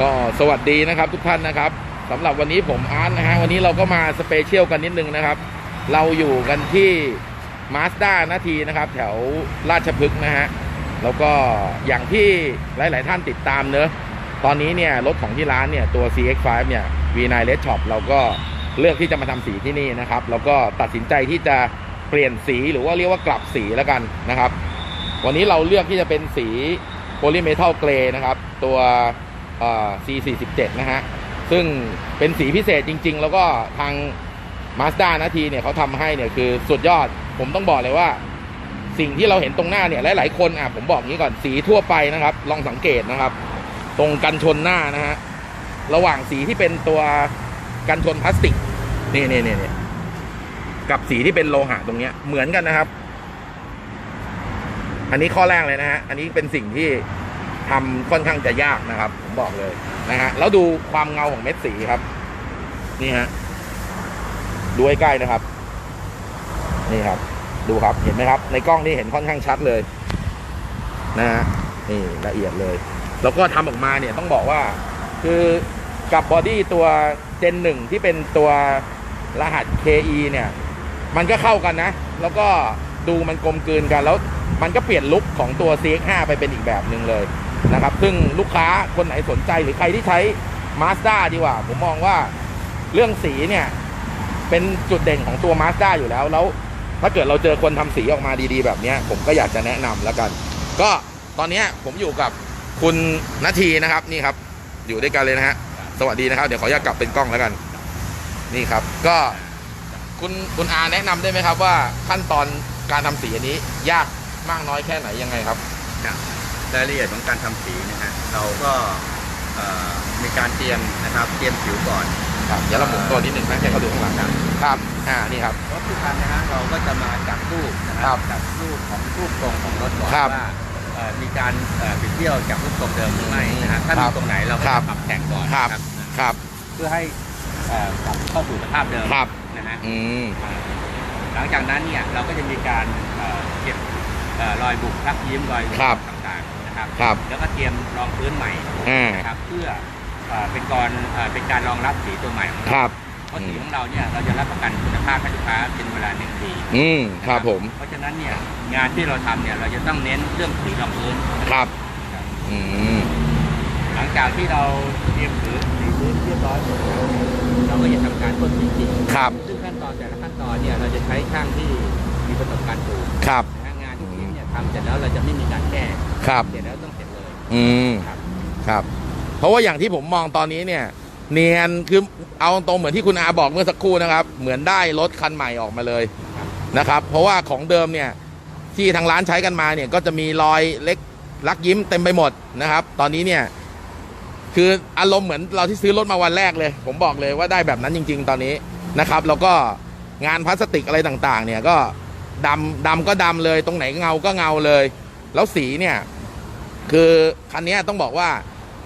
ก็สวัสดีนะครับทุกท่านนะครับสำหรับวันนี้ผมอาร์ตนะฮะวันนี้เราก็มาสเปเชียลกันนิดนึงนะครับ เราอยู่กันที่มาสด้านาทีนะครับ แถวราชพฤกษ์นะฮะแล้วก็อย่างที่หลาย ๆ ท่านติดตามเนอะตอนนี้เนี่ยรถของที่ร้านเนี่ยตัว CX5 เนี่ย V9 Red Shop เราก็เลือกที่จะมาทำสีที่นี่นะครับ แล้วก็ตัดสินใจที่จะเปลี่ยนสีหรือว่าเรียกว่ากลับสีแล้วกันนะครับ วันนี้เราเลือกที่จะเป็นสีโพลีเมทัลเกรย์นะครับ ตัว C47 นะฮะ ซึ่งเป็นสีพิเศษจริง ๆ แล้วก็ทาง Mazda นาทีเนี่ยเขาทำให้เนี่ยคือสุดยอด ผมต้องบอกเลยว่า สิ่งที่เราเห็นตรงหน้าเนี่ยหลายๆคนอะผมบอกงี้ก่อนสีทั่วไปนะครับ ลองสังเกตนะครับ ตรงกันชนหน้านะฮะ ระหว่างสีที่เป็นตัวกันชนพลาสติกนี่นี่นี่นี่กับสีที่เป็นโลหะตรงเนี้ยเหมือนกันนะครับ อันนี้ข้อแรกเลยนะฮะ อันนี้เป็นสิ่งที่ ทำค่อนข้างจะยากนะครับ ผมบอกเลยนะฮะแล้วดูความเงาของเม็ดสีครับ นี่ฮะดูใใกล้นะครับ นี่ครับ ดูครับเห็นไหมครับ ในกล้องนี่เห็นค่อนข้างชัดเลยนะฮะนี่ละเอียดเลย แล้วก็ทำออกมาเนี่ยต้องบอกว่า คือกับบอดี้ตัวเจนหนึ่งที่เป็นตัวรหัส KE เนี่ย มันก็เข้ากันนะ แล้วก็ดูมันกลมกลืนกันแล้วมันก็เปลี่ยนลุคของตัว CX5 ไปเป็นอีกแบบหนึ่งเลย นะครับ ซึ่งลูกค้าคนไหนสนใจหรือใครที่ใช้ Mazda ดีกว่า ผมมองว่าเรื่องสีเนี่ย เป็นจุดเด่นของตัว Mazda อยู่แล้ว แล้ว ถ้าเกิดเราเจอคนทำสีออกมาดีๆ แบบนี้ผมก็อยากจะแนะนำแล้วกัน ก็ตอนนี้ผมอยู่กับคุณนาทีนะครับ นี่ครับ อยู่ด้วยกันเลยนะฮะสวัสดีนะครับ เดี๋ยวขออนุญาตกลับเป็นกล้องแล้วกัน นี่ครับ ก็คุณคุณอาแนะนำได้ไหมครับว่าขั้นตอนการทำสีอันนี้ ยากมากน้อยแค่ไหนยังไงครับ รับรายละเอียดของการทำสีนะฮะเราก็เอ่อมีการเตรียมนะครับเตรียมผิวก่อนครับเดี๋ยวเราหมุนตัวนิดนึงนะให้เขาดูข้างหลังครับครับอ่านี่ครับรถทุกคันนะฮะเราก็จะมาจับรูปนะคครัรับจับรูปของรูปทรงของรถก่อนครับว่าเอ่อมีการเอ่อปิดเบี้ยวจากรูปทรงเดิมหรือไม่นะฮะถ้าครัมีบตรงไหนเราก็ครัจะบปรับแต่งก่อนครับนะครับ เพื่อให้เอ่อกลับเข้าสู่สภาพเดิมครับนะฮะอืมอ่าหลังจากนั้นเนี่ยเราก็จะมีการเอ่อเก็บเอ่อรอยบุกทักยิ้มรอยบุกครับต่างๆ นะครับครับ แล้วก็เตรียมรองพื้นใหม่อ่า นะครับเพื่อเอ่อเป็นการเอ่อเป็นการรองรับสีตัวใหม่ของคเรารับ เพราะสีของเราเนี่ยเราจะรับประกันคุณภาพให้ลูกค้าเป็นเวลาหนึ่งปีอืม ครับผม เพราะฉะนั้นเนี่ยงานที่เราทำเนี่ยเราจะต้องเน้นเรื่องสีรองพื้น ครับ อืม หลังจากที่เราเตรียมผืนสีพื้นเรียบร้อยหมดแล้วเนี่ยเราก็จะทำการพ่นสีจริงครับ ซึ่งขั้นตอนแต่ละขั้นตอนเนี่ยเราจะใช้ช่างที่มีประสบการณ์สูง ครับ นะฮะงาน ทุกชิ้นเนี่ยทำเสร็จแล้วเราจะไม่มีการแก้ครับ เสร็จแล้วต้องเสร็จเลย อืมครับ ครับ เพราะว่าอย่างที่ผมมองตอนนี้เนี่ย เนียนคือเอาตรงเหมือนที่คุณอาบอกเมื่อสักครู่นะครับ เหมือนได้รถคันใหม่ออกมาเลยนะครับ เพราะว่าของเดิมเนี่ยที่ทางร้านใช้กันมาเนี่ย ก็จะมีรอยเล็กลักยิ้มเต็มไปหมดนะครับ ตอนนี้เนี่ย คืออารมณ์เหมือนเราที่ซื้อรถมาวันแรกเลย ผมบอกเลยว่าได้แบบนั้นจริง ๆ ตอนนี้นะครับ แล้วก็งานพลาสติกอะไรต่าง ๆ เนี่ยก็ ดำดำก็ดำเลยตรงไหนเงาก็เงาเลย แล้วสีเนี่ยคือคันนี้ต้องบอกว่า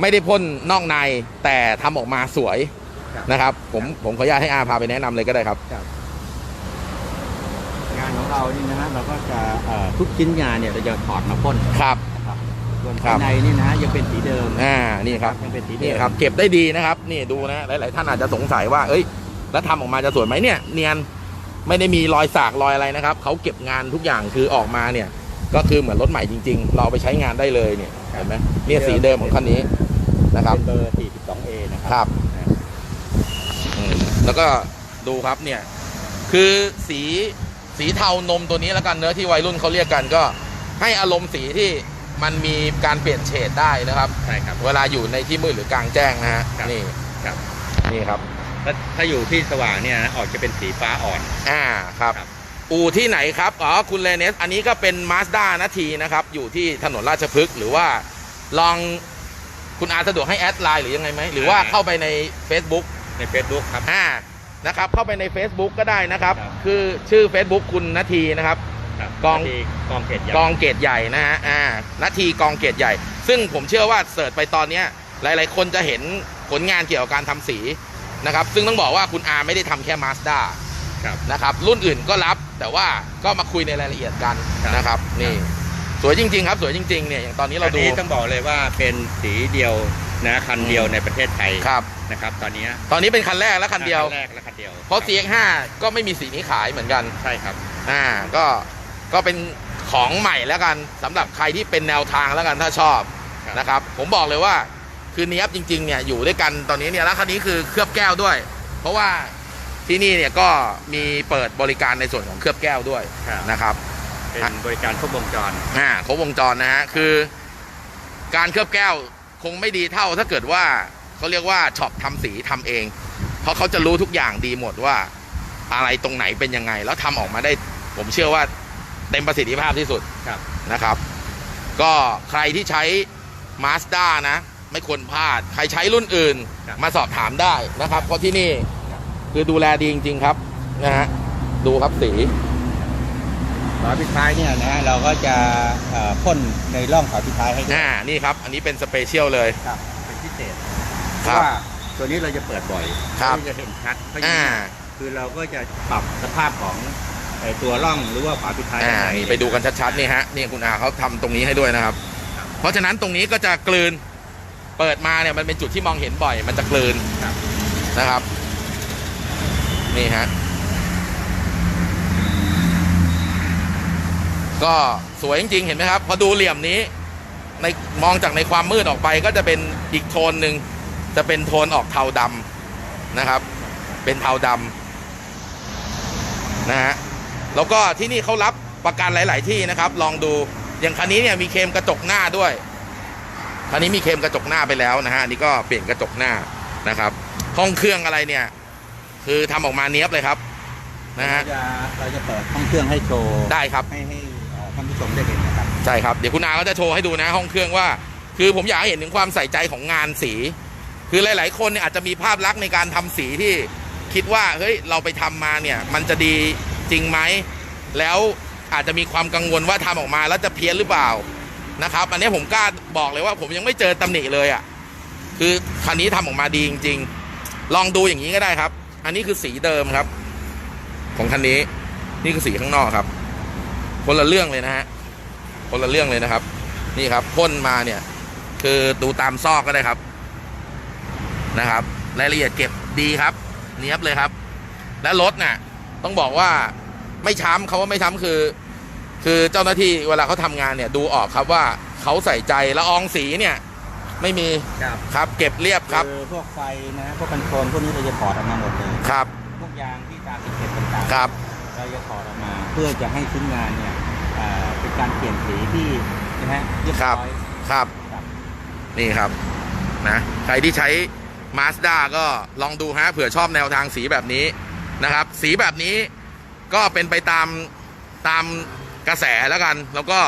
ไม่ได้พ่นนอกในแต่ทำออกมาสวยครับ นะครับ ผมผมขออนุญาตให้อาพาไปแนะนำเลยก็ได้ครับ งานของเรานี่นะฮะเราก็จะเอ่อทุกชิ้นงานเนี่ยเราจะถอดมาพ่นครับ นะครับส่วนครัภายบในนี่นะฮะยังเป็นสีเดิมอ่านี่ครับ ยังเป็นสีเดินี่มครับเก็บได้ดีนะครับ นี่ดูนะหลาย ๆ ท่านอาจจะสงสัยว่า เอ้ย แล้วทำออกมาจะสวยไหมเนี่ย เนียน ไม่ได้มีรอยสากรอยอะไรนะครับเขาเก็บงานทุกอย่างคือออกมาเนี่ย ก็คือเหมือนรถใหม่จริง ๆ เราเอาไปใช้งานได้เลยเนี่ยเห็นไหมเนี่ยสีเดิมของคันนี้นะครับเป็นเบอร์ 42A นะคครัรับอืมแล้วก็ดูครับเนี่ย คือสีสีเทานมตัวนี้แล้วกันเนื้อะที่วัยรุ่นเขาเรียกกันก็ให้อารมณ์สีที่มันมีการเปลี่ยนเฉดได้นะครับใช่ครับ เวลาอยู่ในที่มืดหรือ กลางแจ้งนะฮะครับนี่ครับนี่ครับ ถ้าถ้าอยู่ที่สว่างเนี่ยนะออกจะเป็นสีฟ้าอ่อน อ่าครับ ครับ อู่ที่ไหนครับอ๋อคุณเลเนส อันนี้ก็เป็นมาสด้านาทีนะครับ อยู่ที่ถนนราชพฤกษ์หรือว่าลองคุณอาสะดวกให้แอดไลน์หรือยังไงไหมหรือว่าเข้าไปใน Facebook ในเฟซบุ๊กครับ อ่านะครับ เข้าไปใน Facebook ก็ได้นะครับ ครับ คือชื่อ Facebook คุณนาทีนะครับ ครับกองที่กองเขตใหญ่กองเกตใหญ่นะฮะ อ่า นาทีกองเกตใหญ่ ซึ่งผมเชื่อว่าเสิร์ชไปตอนเนี้ย หลาย ๆ คนจะเห็นผลงานเกี่ยวกับการทำสี นะครับ ซึ่งต้องบอกว่าคุณอาไม่ได้ทำแค่มาสด้าครับนะครับ รุ่นอื่นก็รับแต่ว่าก็มาคุยในรายละเอียดกันครับนะครับ นี่สวยจริง ๆ ครับ สวยจริง ๆ เนี่ยอย่างตอนนี้เราอันดูนี้ต้องบอกเลยว่าเป็นสีเดียวนะคันเดียวในประเทศไทยครับนะครับตอนนี้ตอนนี้เป็นคันแรกและคันเดียวแรกและคันเดียวเพราะ CX5 ก็ไม่มีสีนี้ขายเหมือนกันใช่ครับอ่าก็ก็เป็นของใหม่แล้วกันสำหรับใครที่เป็นแนวทางแล้วกันถ้าชอบครับนะครับ ผมบอกเลยว่า คือเนี้ยบจริงๆเนี่ยอยู่ด้วยกันตอนนี้เนี่ยแล้วคันนี้คือเคลือบแก้วด้วย เพราะว่าที่นี่เนี่ยก็มีเปิดบริการในส่วนของเคลือบแก้วด้วยครับ นะครับเป็นบริการครบวงจร อ่าครบวงจรนะฮะคือการเคลือบแก้วคงไม่ดีเท่าถ้าเกิดว่าเขาเรียกว่าช็อปทำสีทำเอง เพราะเขาจะรู้ทุกอย่างดีหมดว่า อะไรตรงไหนเป็นยังไง แล้วทำออกมาได้ ผมเชื่อว่าเต็มประสิทธิภาพที่สุดครับ นะครับ ก็ใครที่ใช้ Mazda นะ ไม่ควรพลาด ใครใช้รุ่นอื่นครับมาสอบถามได้นะครับ เพราะที่นี่คือดูแลดีจริง ๆ ครับนะฮะดูครับสีฝาปิดท้ายเนี่ยนะเราก็จะเอ่อพ่นในร่องฝาปิดท้ายให้ด้วยอ่านี่ครับ อันนี้เป็นสเปเชียลเลย ครับเป็นพิเศษเพครับราะว่าตัวนี้เราจะเปิดบ่อยครับเราจะเห็นชัดเพราะฉะอ่านั้นคือเราก็จะปรับสภาพของไอ้ตัวร่องหรือว่าฝาปิดท้ายอ่าให้นี่ไปดูกันชัดๆนี่ฮะนี่คุณอาเขาทำตรงนี้ให้ด้วยนะครับครับเพราะฉะนั้นตรงนี้ก็จะกลืน เปิดมาเนี่ยมันเป็นจุดที่มองเห็นบ่อย มันจะกลืนครับนะครับ นี่ฮะก็สวยจริงๆเห็นไหมครับ พอดูเหลี่ยมนี้ ในมองจากในความมืดออกไปก็จะเป็นอีกโทนหนึ่งจะเป็นโทนออกเทาดำนะครับ เป็นเทาดำนะฮะแล้วก็ที่นี่เขารับประกันหลาย ๆ ที่นะครับ ลองดูอย่างคันนี้เนี่ยมีเคลมกระจกหน้าด้วย คันนี้มีเคลมกระจกหน้าไปแล้วนะฮะอันนี้ก็เปลี่ยนกระจกหน้านะครับห้องเครื่องอะไรเนี่ย คือทำออกมาเนี้ยบเลยครับนะฮะเราจะเราจะเปิดห้องเครื่องให้โชว์ได้ครับให้ให้เอ่อท่านผู้ชมได้เห็นนะครับใช่ครับเดี๋ยวคุณอาก็จะโชว์ให้ดูนะ ห้องเครื่องว่า คือผมอยากให้เห็นถึงความใส่ใจของงานสี คือหลาย ๆ คนเนี่ยอาจจะมีภาพลักษณ์ในการทำสีที่คิดว่าเฮ้ยเราไปทำมาเนี่ย มันจะดีจริงไหมแล้วอาจจะมีความกังวลว่าทำออกมาแล้วจะเพี้ยนหรือเปล่า นะครับ อันนี้ผมกล้าบอกเลยว่าผมยังไม่เจอตำหนิเลยอะ่ะ คือคันนี้ทำออกมาดีจริง ๆ ลองดูอย่างนี้ก็ได้ครับ อันนี้คือสีเดิมครับ ของคันนี้ นี่คือสีข้างนอกครับ คนละเรื่องเลยนะฮะ คนละเรื่องเลยนะครับ นี่ครับพ่นมาเนี่ย คือดูตามซอกก็ได้ครับ นะครับ รายละเอียดเก็บดีครับ เนี้ยบเลยครับ และรถน่ะ ต้องบอกว่าไม่ช้ำเขาว่าไม่ช้ำคือ คือเจ้าหน้าที่เวลาเขาทำงานเนี่ยดูออกครับว่าเขาใส่ใจละอองสีเนี่ยไม่มีครับครับ เก็บเรียบครับคือพวกไฟนะพวกคอนโทรลพวกนี้เราจะถอดออกมาหมดเลยครับ พวกยางที่ตามติดเก็บต่างๆครับเราจะถอดออกมาเพื่อจะให้ชิ้นงานเนี่ยเอ่อเป็นการเปลี่ยนสีที่นะฮะเรียบร้อยครับครับนี่ครับนะใครที่ใช้ Mazda ก็ลองดูฮะเผื่อชอบแนวทางสีแบบนี้นะครับ สีแบบนี้ก็เป็นไปตามตาม กระแสแล้วกัน แล้วก็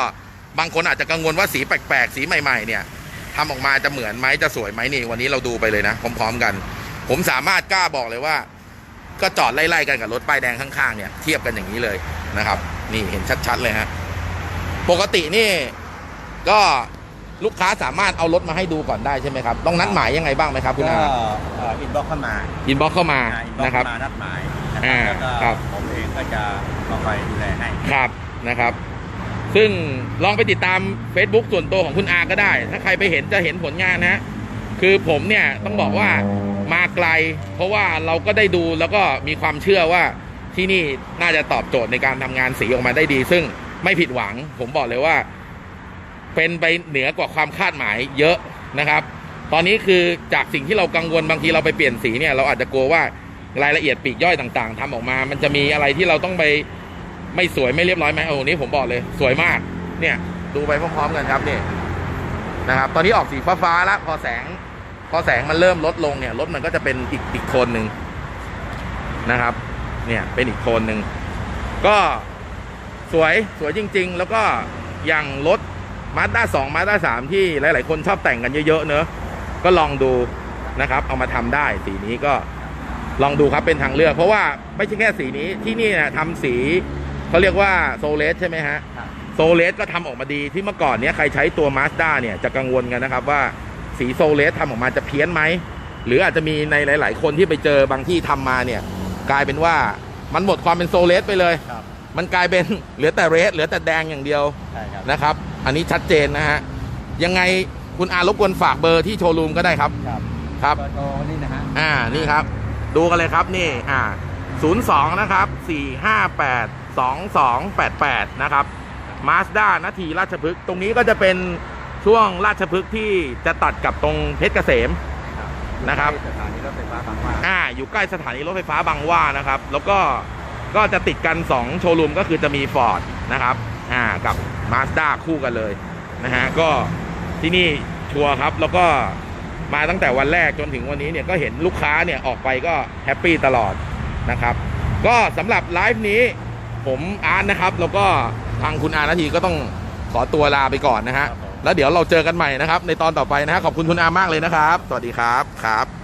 บางคนอาจจะกังวลว่าสีแปลกๆ สีใหม่ๆ เนี่ยทำออกมาจะเหมือนไหมจะสวยไหมนี่วันนี้เราดูไปเลยนะพร้อมๆกัน ผมสามารถกล้าบอกเลยว่า ก็จอดไล่ๆกันกับรถป้ายแดงข้างๆเนี่ยเทียบกันอย่างนี้เลยนะครับ นี่เห็นชัดๆเลยฮะปกตินี่ก็ลูกค้าสามารถเอารถมาให้ดูก่อนได้ใช่ไหมครับ ต้องนัดหมายยังไงบ้างไหมครับคุณก็อาอินบ็อกเข้ามาอินบ็อกเข้ามาอินบ็อกนะครับเข้ามานัดหมายนะคอ่ารับแล้วก็ครับผมเองก็จะมาคอยดูแลให้ครับ นะครับ ซึ่งลองไปติดตาม Facebook ส่วนตัวของคุณอาก็ได้ ถ้าใครไปเห็นจะเห็นผลงานนะ คือผมเนี่ยต้องบอกว่ามาไกล เพราะว่าเราก็ได้ดูแล้วก็มีความเชื่อว่าที่นี่น่าจะตอบโจทย์ในการทำงานสีออกมาได้ดี ซึ่งไม่ผิดหวัง ผมบอกเลยว่า เป็นไปเหนือกว่าความคาดหมายเยอะนะครับ ตอนนี้คือจากสิ่งที่เรากังวลบางทีเราไปเปลี่ยนสีเนี่ยเราอาจจะกลัวว่ารายละเอียดปีกย่อยต่างๆทำออกมา มันจะมีอะไรที่เราต้องไป ไม่สวยไม่เรียบร้อยไหมโอ้โหนี่ผมบอกเลยสวยมาก เนี่ยดูไปพร้อมๆกันครับนี่นะครับ ตอนนี้ออกสีฟ้าๆแล้วพอแสง พอแสงมันเริ่มลดลงเนี่ยรถมันก็จะเป็นอีกอีกโทนหนึ่งนะครับ เนี่ยเป็นอีกโทนหนึ่งก็สวยสวยจริง ๆ แล้วก็อย่างรถมาด้าสองมาด้าสามที่หลาย ๆ คนชอบแต่งกันเยอะ ๆ เนอะก็ลองดูนะครับ เอามาทำได้สีนี้ก็ลองดูครับเป็นทางเลือก เพราะว่าไม่ใช่แค่สีนี้ที่นี่เนี่ยทำสี เขาเรียกว่าโซเลสใช่ไหมฮะครับ โซเลสก็ทำออกมาดีที่เมื่อก่อนเนี้ยใครใช้ตัวมาสด้าเนี่ยจะกังวลกันนะครับว่าสีโซเลสทำออกมาจะเพี้ยนไหม หรืออาจจะมีในหลาย ๆ คนที่ไปเจอบางที่ทำมาเนี่ย กลายเป็นว่ามันหมดความเป็นโซเลสไปเลย ครับ มันกลายเป็น เหลือแต่เรสเหลือแต่แดงอย่างเดียว ใช่ครับ นะครับ อันนี้ชัดเจนนะฮะ ยังไงคุณอารบกวนฝากเบอร์ที่โชว์รูมก็ได้ครับ ครับครับ เบอร์โทรนี่นะฮะ อ่า นี่ครับ ดูกันเลยครับนี่ อ่า 02 นะครับ 458 2288 นะครับมาสด้านาทีราชพฤกษ์ตรงนี้ก็จะเป็นช่วงราชพฤกษ์ที่จะตัดกับตรงเพชรเกษมนะครับสถานีรถไฟฟ้าบางหว่าอ่าอยู่ใกล้สถานีรถไฟฟ้าบางหว่านะครับ แล้วก็ก็จะติดกัน 2 โชว์รูมก็คือจะมีฟอร์ดนะครับอ่ากับมาสด้าคู่กันเลยนะฮะก็ที่นี่ชัวร์ครับแล้วก็มาตั้งแต่วันแรกจนถึงวันนี้เนี่ยก็เห็นลูกค้าเนี่ยออกไปก็แฮปปี้ตลอดนะครับ ก็สำหรับไลฟ์นี้ ผมอาร์ตนะครับ แล้วก็ทางคุณอาร์นาทีก็ต้องขอตัวลาไปก่อนนะฮะ แล้วเดี๋ยวเราเจอกันใหม่นะครับ ในตอนต่อไปนะฮะ ขอบคุณคุณอาร์มากเลยนะครับ สวัสดีครับ ครับ